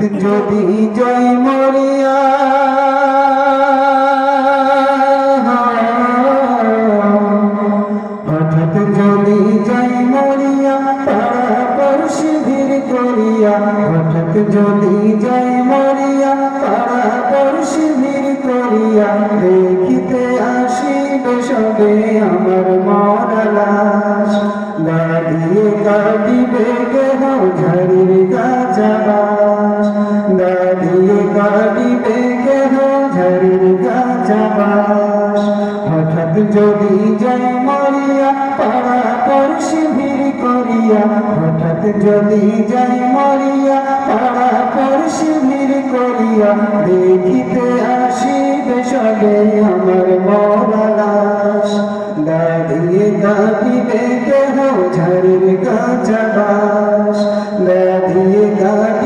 যদি জয় মরিয়া। হঠাৎ যদি যাই মরিয়া তারা পড়শি করিয়া। হঠাৎ যদি যাই মরিয়া তারা পড়শি ভিড় করিয়া। দেখিতে আসিবে সবে আমার মরালাস দাঁড়িয়ে কাটিবে কেন ঝাড়ির গাছাবাস গাছাবাস হঠাৎ যদি যাই মরিয়া, পাড়া পড়শি ভিড় করিয়া, হঠাৎ যদি যাই মরিয়া, পাড়া পড়শি ভিড় করিয়া, দেখিতে আসিবে সবে আমার মরালাস দাঁড়িয়ে কাটিবে কেহ ঝাড়ির গাছাবাস দাঁড়িয়ে কাটিবে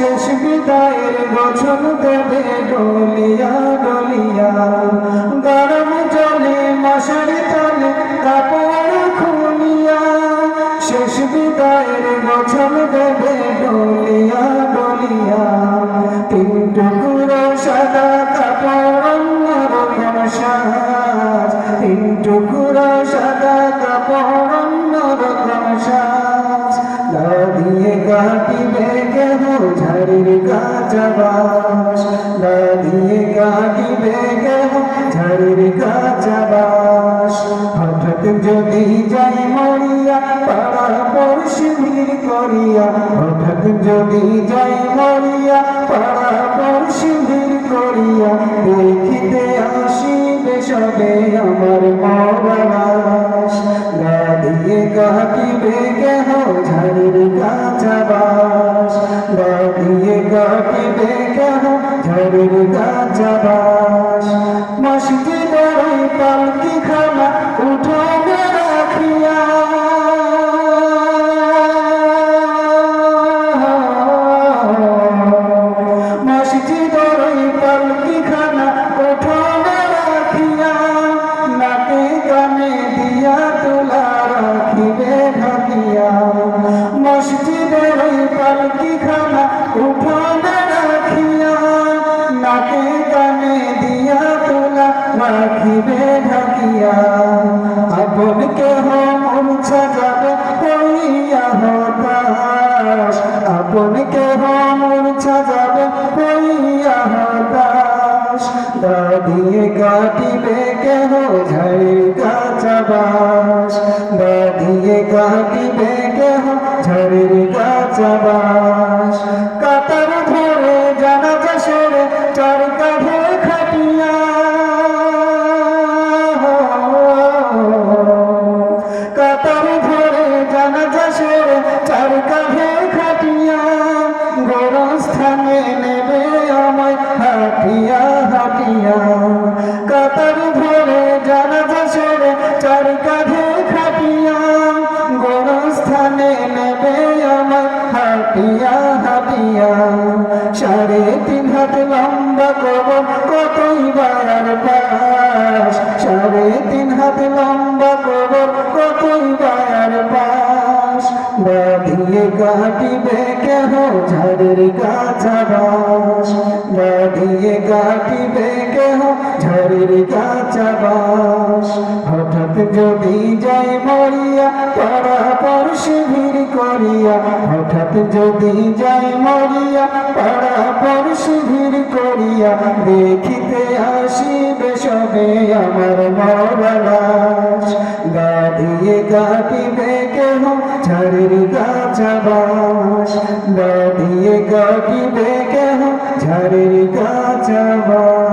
শেষ বিদায়ের বছর দেবে ডলিয়া ডলিয়া। কাঁচাবাস দাঁড়িয়ে কাটিবে কেন ঝাড়ির কাঁচাবাস হঠাৎ যদি যাই মরিয়া পাড়া পড়শি ভিড় করিয়া। হঠাৎ যদি যাই মরিয়া পাড়া পড়শি ভিড় করিয়া। দেখিতে আসিবে সবে আমার মরাস দাঁড়িয়ে কাটিবে কেন ঝাড়ির কাঁচাবাস কাটিবে কেন ঝাড়ির কাঁচাবাস মসজিদ পালকি খানা রাখিবে ঢাকিয়া, আপন কেহ মূর্ছা যাবে হইয়া হতাশ। আপন কেহ মূর্ছা যাবে হইয়া হতাশ। দাঁড়িয়ে কাটিবে কেহ ঝাড়ির কাঁচাবাস দাঁড়িয়ে কাটিবে কেহ ঝাড়ির কাঁচাবাস হাটিয়া কাতার ধরে জানা সেরে চার কাঁধে খাটিয়া। গোরস্থানে নেবে আমায় হাটিয়া তিন হাত লম্বা কবর, কতই বায়ার পাশ সাড়ে তিন হাত লম্বা কবর, কতই বায়ার পাশ দাঁড়িয়ে কাটিবে কেহ ঝাড়ের দাঁড়িয়ে কাটিবে কেহ ঝাড়ের কাছাবাস হঠাৎ যদি যাই মরিয়া, পাড়া পড়শি ভিড় করিয়া। হঠাৎ যদি যাই মরিয়া, পাড়া পড়শি ভিড় করিয়া। দেখিতে আসিবে সবে আমার মরালাস দাঁড়িয়ে কাটিবে কেহ ঝাড়ির গাছাবাস দাঁড়িয়ে কাটিবে ঝাড়ির গাছাবাস